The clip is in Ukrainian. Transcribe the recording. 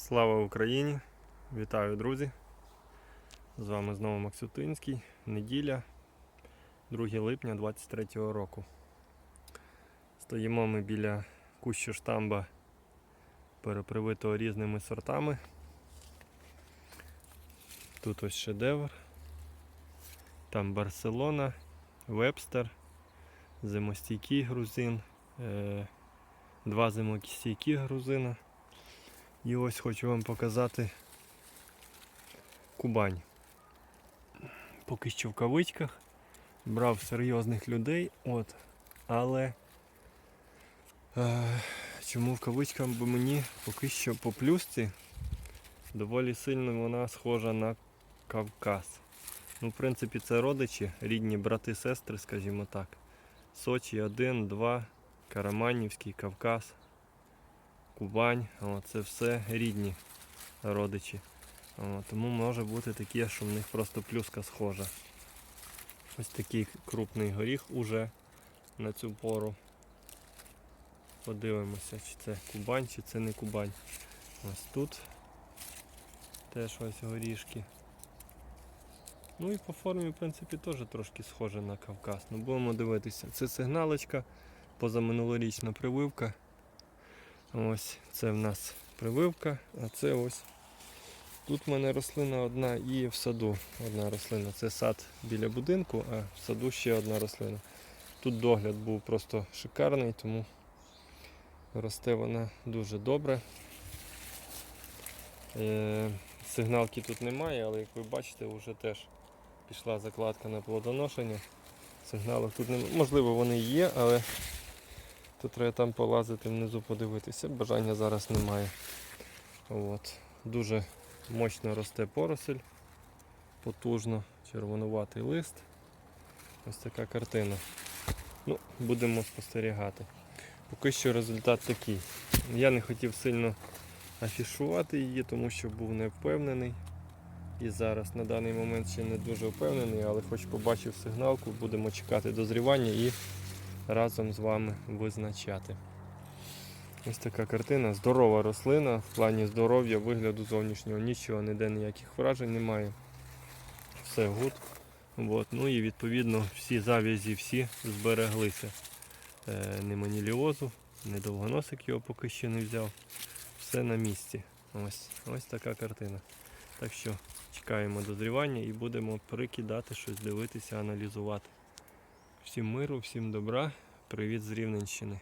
Слава Україні! Вітаю, друзі! З вами знову Максютинський. Неділя, 2 липня 23 року. Стоїмо ми біля кущу штамба, перепривитого різними сортами. Тут ось шедевр. Там Барселона, Вебстер, зимостійкий грузин, е, два зимостійкі грузина. І ось хочу вам показати Кубань. Поки що в кавичках. Брав серйозних людей, от, але е, чому в кавичках, бо мені поки що по плюсці доволі сильно вона схожа на Кавказ. Ну, в принципі, це родичі, рідні брати, сестри, скажімо так. Сочі 1, 2, Караманівський, Кавказ. Кубань, це все рідні родичі. Тому може бути таке, що в них просто плюска схожа. Ось такий крупний горіх уже на цю пору. Подивимося, чи це Кубань, чи це не Кубань. Ось тут теж ось горішки. Ну і по формі, в принципі, теж трошки схоже на Кавказ. Ну будемо дивитися. Це сигналочка, позаминулорічна прививка. Ось це в нас прививка, а це ось. Тут в мене рослина одна і в саду одна рослина. Це сад біля будинку, а в саду ще одна рослина. Тут догляд був просто шикарний, тому росте вона дуже добре. Е, сигналки тут немає, але як ви бачите, вже теж пішла закладка на плодоношення. Сигналок тут немає. Можливо, вони є, але то треба там полазити внизу подивитися. Бажання зараз немає. От. Дуже мощно росте поросель, потужно, червонуватий лист. Ось така картина. Ну, Будемо спостерігати. Поки що результат такий. Я не хотів сильно афішувати її, тому що був не впевнений. І зараз на даний момент ще не дуже впевнений, але хоч побачив сигналку, будемо чекати дозрівання і разом з вами визначати. Ось така картина. Здорова рослина в плані здоров'я, вигляду зовнішнього, нічого, ніде ніяких вражень немає. Все гуд. От. Ну і відповідно всі зав'язі всі збереглися. Е, не маніліозу, не довгоносик його поки ще не взяв. Все на місці. Ось, ось така картина. Так що чекаємо дозрівання і будемо прикидати щось, дивитися, аналізувати. Всім миру, всім добра. Привіт з Рівненщини.